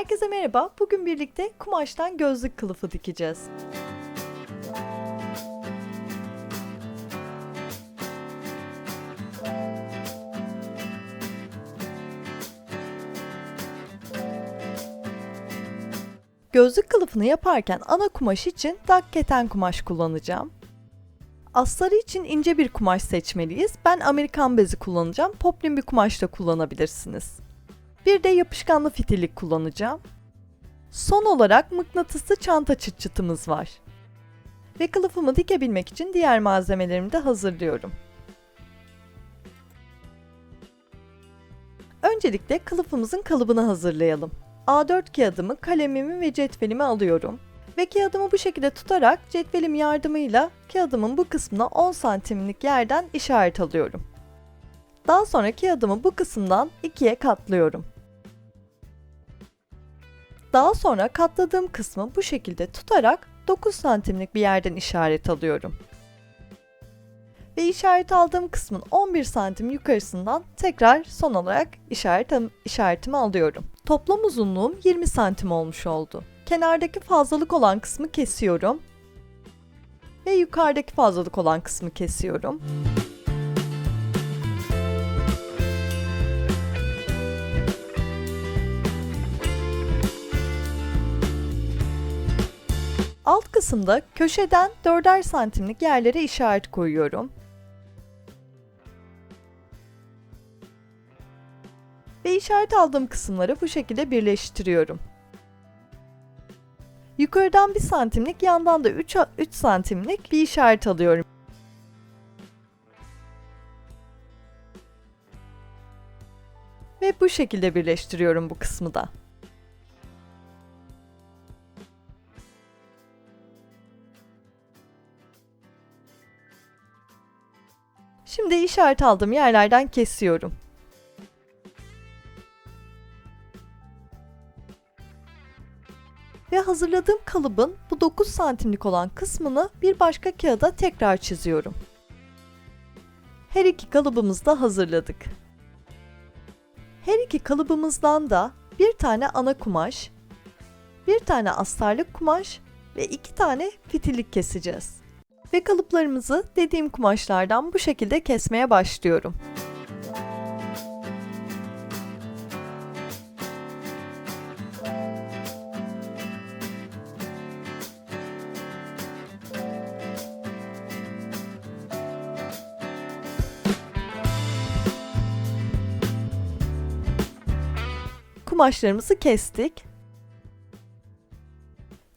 Herkese merhaba. Bugün birlikte kumaştan gözlük kılıfı dikeceğiz. Gözlük kılıfını yaparken ana kumaş için dak keten kumaş kullanacağım. Astarı için ince bir kumaş seçmeliyiz. Ben Amerikan bezi kullanacağım. Poplin bir kumaş da kullanabilirsiniz. Bir de yapışkanlı fitillik kullanacağım. Son olarak mıknatıslı çanta çıt çıtımız var. Ve kılıfımı dikebilmek için diğer malzemelerimi de hazırlıyorum. Öncelikle kılıfımızın kalıbını hazırlayalım. A4 kağıdımı, kalemimi ve cetvelimi alıyorum. Ve kağıdımı bu şekilde tutarak cetvelim yardımıyla kağıdımın bu kısmına 10 santimlik yerden işaret alıyorum. Daha sonra kağıdımı bu kısımdan ikiye katlıyorum. Daha sonra katladığım kısmı bu şekilde tutarak 9 santimlik bir yerden işaret alıyorum. Ve işaret aldığım kısmın 11 santim yukarısından tekrar son olarak işaretim, işaretimi alıyorum. Toplam uzunluğum 20 santim olmuş oldu. Kenardaki fazlalık olan kısmı kesiyorum. Ve yukarıdaki fazlalık olan kısmı kesiyorum. Alt kısımda köşeden 4'er santimlik yerlere işaret koyuyorum. Ve işaret aldığım kısımları bu şekilde birleştiriyorum. Yukarıdan 1 santimlik, yandan da 3, 3 santimlik bir işaret alıyorum. Ve bu şekilde birleştiriyorum bu kısmı da. Şimdi işaret aldığım yerlerden kesiyorum. Ve hazırladığım kalıbın bu 9 santimlik olan kısmını bir başka kağıda tekrar çiziyorum. Her iki kalıbımızı da hazırladık. Her iki kalıbımızdan da bir tane ana kumaş, bir tane astarlık kumaş ve iki tane fitillik keseceğiz. Ve kalıplarımızı dediğim kumaşlardan bu şekilde kesmeye başlıyorum. Kumaşlarımızı kestik.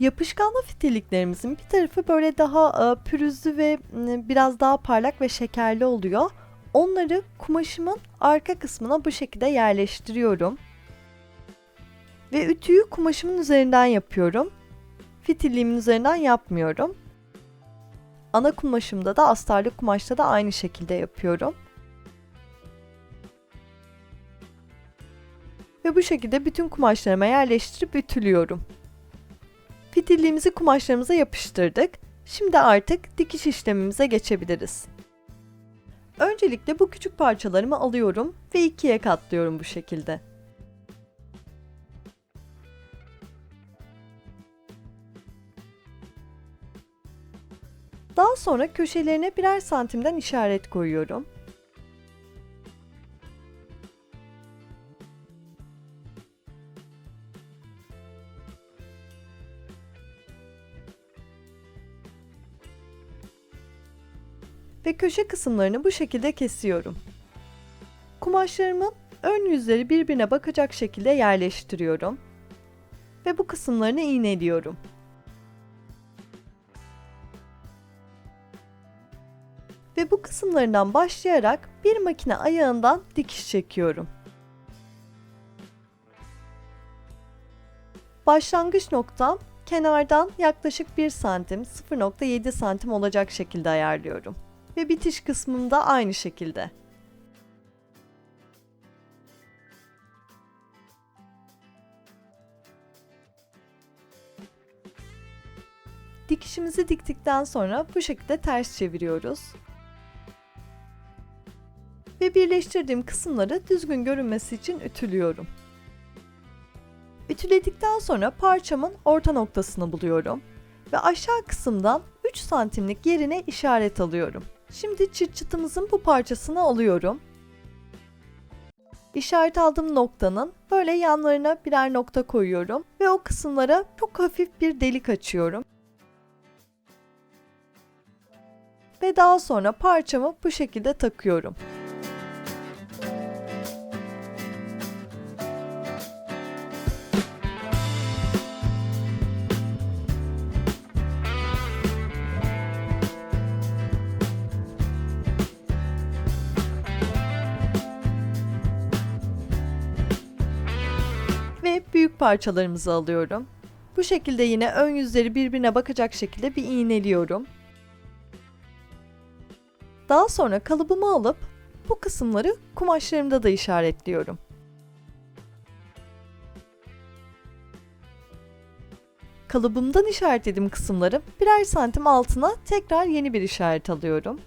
Yapışkanlı fitilliklerimizin bir tarafı böyle daha e, pürüzlü ve biraz daha parlak ve şekerli oluyor. Onları kumaşımın arka kısmına bu şekilde yerleştiriyorum. Ve ütüyü kumaşımın üzerinden yapıyorum. Fitilliğimin üzerinden yapmıyorum. Ana kumaşımda da astarlı kumaşta da aynı şekilde yapıyorum. Ve bu şekilde bütün kumaşlarıma yerleştirip ütülüyorum. Fitilliğimizi kumaşlarımıza yapıştırdık. Şimdi artık dikiş işlemimize geçebiliriz. Öncelikle bu küçük parçalarımı alıyorum ve ikiye katlıyorum bu şekilde. Daha sonra köşelerine birer santimden işaret koyuyorum. Ve köşe kısımlarını bu şekilde kesiyorum. Kumaşlarımın ön yüzleri birbirine bakacak şekilde yerleştiriyorum ve bu kısımlarını iğneliyorum. Ve bu kısımlarından başlayarak bir makine ayağından dikiş çekiyorum. Başlangıç noktam kenardan yaklaşık 1 santim 0.7 santim olacak şekilde ayarlıyorum ve bitiş kısmında aynı şekilde. Dikişimizi diktikten sonra bu şekilde ters çeviriyoruz. Ve birleştirdiğim kısımları düzgün görünmesi için ütülüyorum. Ütüledikten sonra parçamın orta noktasını buluyorum ve aşağı kısımdan 3 santimlik yerine işaret alıyorum. Şimdi çıt çıtımızın bu parçasını alıyorum. İşaret aldığım noktanın böyle yanlarına birer nokta koyuyorum ve o kısımlara çok hafif bir delik açıyorum. Ve daha sonra parçamı bu şekilde takıyorum. Parçalarımızı alıyorum. Bu şekilde yine ön yüzleri birbirine bakacak şekilde bir iğneliyorum. Daha sonra kalıbımı alıp bu kısımları kumaşlarımda da işaretliyorum. Kalıbımdan işaretlediğim kısımları birer santim altına tekrar yeni bir işaret alıyorum.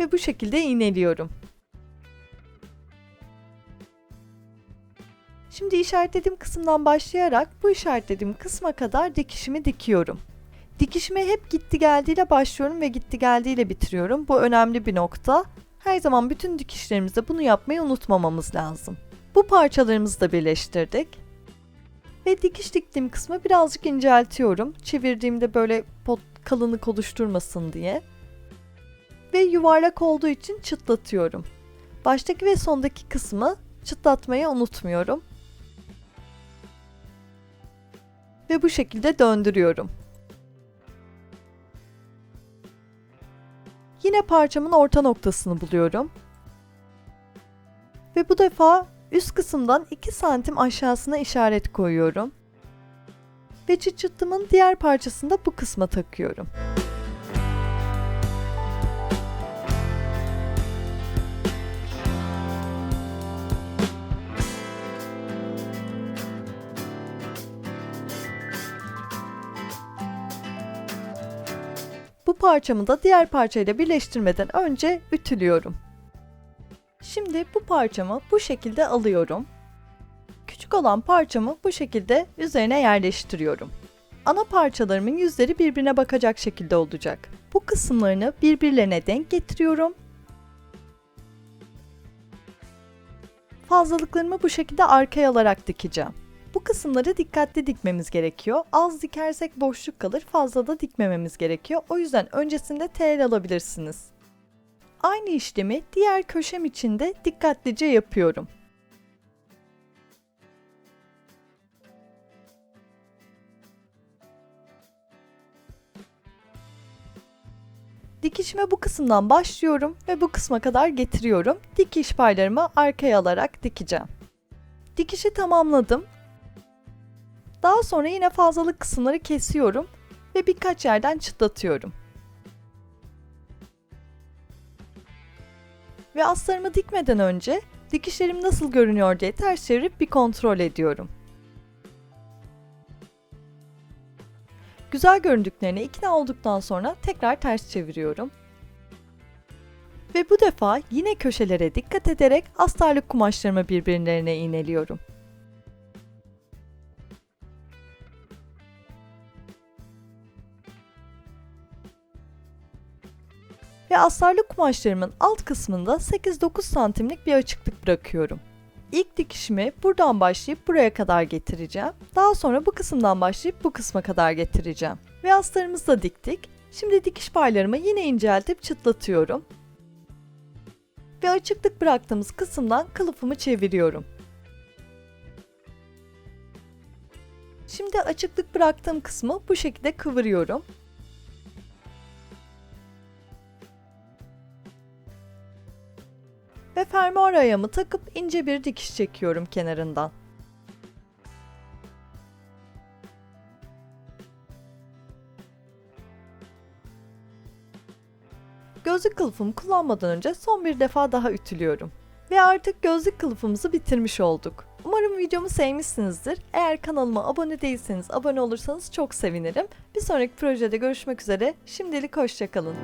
Ve bu şekilde iğneliyorum. Şimdi işaretlediğim kısımdan başlayarak bu işaretlediğim kısma kadar dikişimi dikiyorum. Dikişime hep gitti geldiğiyle başlıyorum ve gitti geldiğiyle bitiriyorum. Bu önemli bir nokta. Her zaman bütün dikişlerimizde bunu yapmayı unutmamamız lazım. Bu parçalarımızı da birleştirdik. Ve dikiş diktiğim kısmı birazcık inceltiyorum. Çevirdiğimde böyle pot kalınlık oluşturmasın diye. Ve yuvarlak olduğu için çıtlatıyorum. Baştaki ve sondaki kısmı çıtlatmayı unutmuyorum. Ve bu şekilde döndürüyorum. Yine parçamın orta noktasını buluyorum. Ve bu defa üst kısımdan 2 santim aşağısına işaret koyuyorum. Ve çıt çıtımın diğer parçasını da bu kısma takıyorum. Bu parçamı da diğer parçayla birleştirmeden önce ütülüyorum. Şimdi bu parçamı bu şekilde alıyorum. Küçük olan parçamı bu şekilde üzerine yerleştiriyorum. Ana parçalarımın yüzleri birbirine bakacak şekilde olacak. Bu kısımlarını birbirlerine denk getiriyorum. Fazlalıklarımı bu şekilde arkaya alarak dikeceğim. Bu kısımları dikkatli dikmemiz gerekiyor. Az dikersek boşluk kalır, fazla da dikmememiz gerekiyor. O yüzden öncesinde tel alabilirsiniz. Aynı işlemi diğer köşem için de dikkatlice yapıyorum. Dikişime bu kısımdan başlıyorum ve bu kısma kadar getiriyorum. Dikiş paylarımı arkaya alarak dikeceğim. Dikişi tamamladım. Daha sonra yine fazlalık kısımları kesiyorum ve birkaç yerden çıtlatıyorum. Ve aslarımı dikmeden önce dikişlerim nasıl görünüyor diye ters çevirip bir kontrol ediyorum. Güzel göründüklerine ikna olduktan sonra tekrar ters çeviriyorum. Ve bu defa yine köşelere dikkat ederek astarlık kumaşlarımı birbirlerine iğneliyorum. Ve astarlı kumaşlarımın alt kısmında 8-9 santimlik bir açıklık bırakıyorum. İlk dikişimi buradan başlayıp buraya kadar getireceğim. Daha sonra bu kısımdan başlayıp bu kısma kadar getireceğim. Ve astarımızı da diktik. Şimdi dikiş paylarımı yine inceltip çıtlatıyorum. Ve açıklık bıraktığımız kısımdan kılıfımı çeviriyorum. Şimdi açıklık bıraktığım kısmı bu şekilde kıvırıyorum. Ve fermuar ayağımı takıp ince bir dikiş çekiyorum kenarından. Gözlük kılıfımı kullanmadan önce son bir defa daha ütülüyorum. Ve artık gözlük kılıfımızı bitirmiş olduk. Umarım videomu sevmişsinizdir. Eğer kanalıma abone değilseniz abone olursanız çok sevinirim. Bir sonraki projede görüşmek üzere. Şimdilik hoşçakalın.